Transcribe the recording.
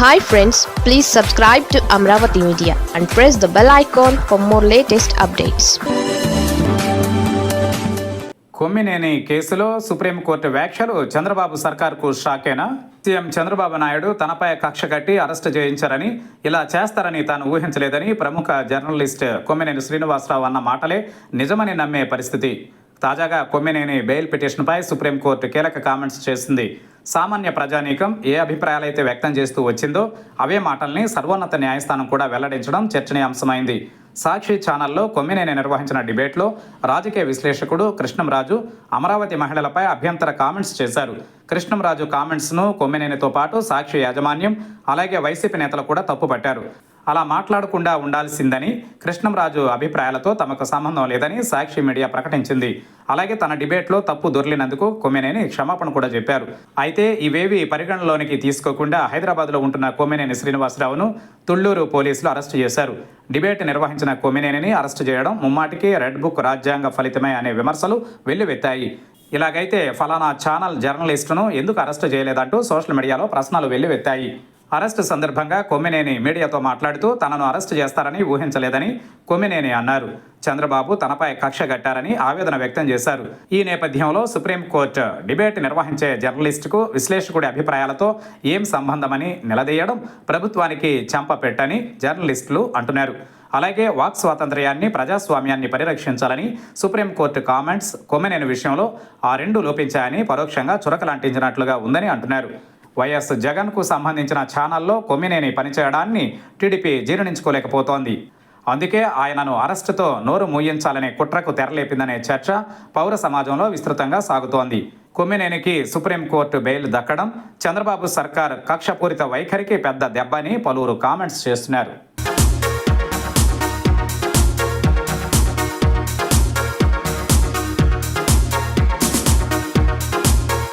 Hi friends please subscribe to Amaravati media and press the bell icon for more latest updates Kommineni కేసులో supreme court వ్యాఖ్యలు చంద్రబాబు సర్కార్కు షాకేనా? CM Chandrababu Naidu తనపై కక్ష కట్టి అరెస్టు చేయించారని ఇలా చేస్తారని తాను ఊహించలేదని ప్రముఖ జర్నలిస్ట్ కొమ్మినేని శ్రీనివాసరావు అన్న మాటలే నిజమని నమ్మే పరిస్థితి. తాజాగా కొమ్మినేని బెయిల్ పిటిషన్పై సుప్రీంకోర్టు కీలక కామెంట్స్ చేసింది. సామాన్య ప్రజానీకం ఏ అభిప్రాయాలైతే వ్యక్తం చేస్తూ వచ్చిందో అవే మాటల్ని సర్వోన్నత న్యాయస్థానం కూడా వెల్లడించడం చర్చనీయాంశమైంది. సాక్షి ఛానల్లో కొమ్మినేని నిర్వహించిన డిబేట్లో రాజకీయ విశ్లేషకుడు కృష్ణంరాజు అమరావతి మహిళలపై అభ్యంతర కామెంట్స్ చేశారు. కృష్ణంరాజు కామెంట్స్ను కొమ్మినేనితో పాటు సాక్షి యాజమాన్యం అలాగే వైసీపీ నేతలు కూడా తప్పుపట్టారు. అలా మాట్లాడకుండా ఉండాల్సిందని కృష్ణంరాజు అభిప్రాయాలతో తమకు సంబంధం లేదని సాక్షి మీడియా ప్రకటించింది. అలాగే తన డిబేట్లో తప్పు దొర్లినందుకు కొమ్మినేని క్షమాపణ కూడా చెప్పారు. అయితే ఇవేవి పరిగణలోనికి తీసుకోకుండా హైదరాబాద్లో ఉంటున్న కొమ్మినేని శ్రీనివాసరావును తుళ్ళూరు పోలీసులు అరెస్టు చేశారు. డిబేట్ నిర్వహించిన కొమ్మినేనిని అరెస్టు చేయడం ముమ్మాటికి రెడ్ బుక్ రాజ్యాంగ ఫలితమే అనే విమర్శలు వెల్లువెత్తాయి. ఇలాగైతే ఫలానా ఛానల్ జర్నలిస్టును ఎందుకు అరెస్టు చేయలేదంటూ సోషల్ మీడియాలో ప్రశ్నలు వెల్లువెత్తాయి. అరెస్టు సందర్భంగా కొమ్మినేని మీడియాతో మాట్లాడుతూ తనను అరెస్టు చేస్తారని ఊహించలేదని కొమ్మినేని అన్నారు. చంద్రబాబు తనపై కక్ష కట్టారని ఆవేదన వ్యక్తం చేశారు. ఈ నేపథ్యంలో సుప్రీంకోర్టు డిబేట్ నిర్వహించే జర్నలిస్టుకు విశ్లేషకుడి అభిప్రాయాలతో ఏం సంబంధమని నిలదీయడం ప్రభుత్వానికి చంపపెట్టని జర్నలిస్టులు అంటున్నారు. అలాగే వాక్ స్వాతంత్ర్యాన్ని ప్రజాస్వామ్యాన్ని పరిరక్షించాలని సుప్రీంకోర్టు కామెంట్స్ కొమ్మినేని విషయంలో ఆ రెండు లోపించాయని పరోక్షంగా చురకలంటించినట్లుగా ఉందని అంటున్నారు. వైఎస్ జగన్కు సంబంధించిన ఛానల్లో కొమ్మినేని పనిచేయడాన్ని టీడీపీ జీర్ణించుకోలేకపోతోంది. అందుకే ఆయనను అరెస్టుతో నోరు మూయించాలనే కుట్రకు తెరలేపిందనే చర్చ పౌర సమాజంలో విస్తృతంగా సాగుతోంది. కొమ్మినేనికి సుప్రీంకోర్టు బెయిల్ దక్కడం చంద్రబాబు సర్కార్ కక్షపూరిత వైఖరికి పెద్ద దెబ్బని పలువురు కామెంట్స్ చేస్తున్నారు.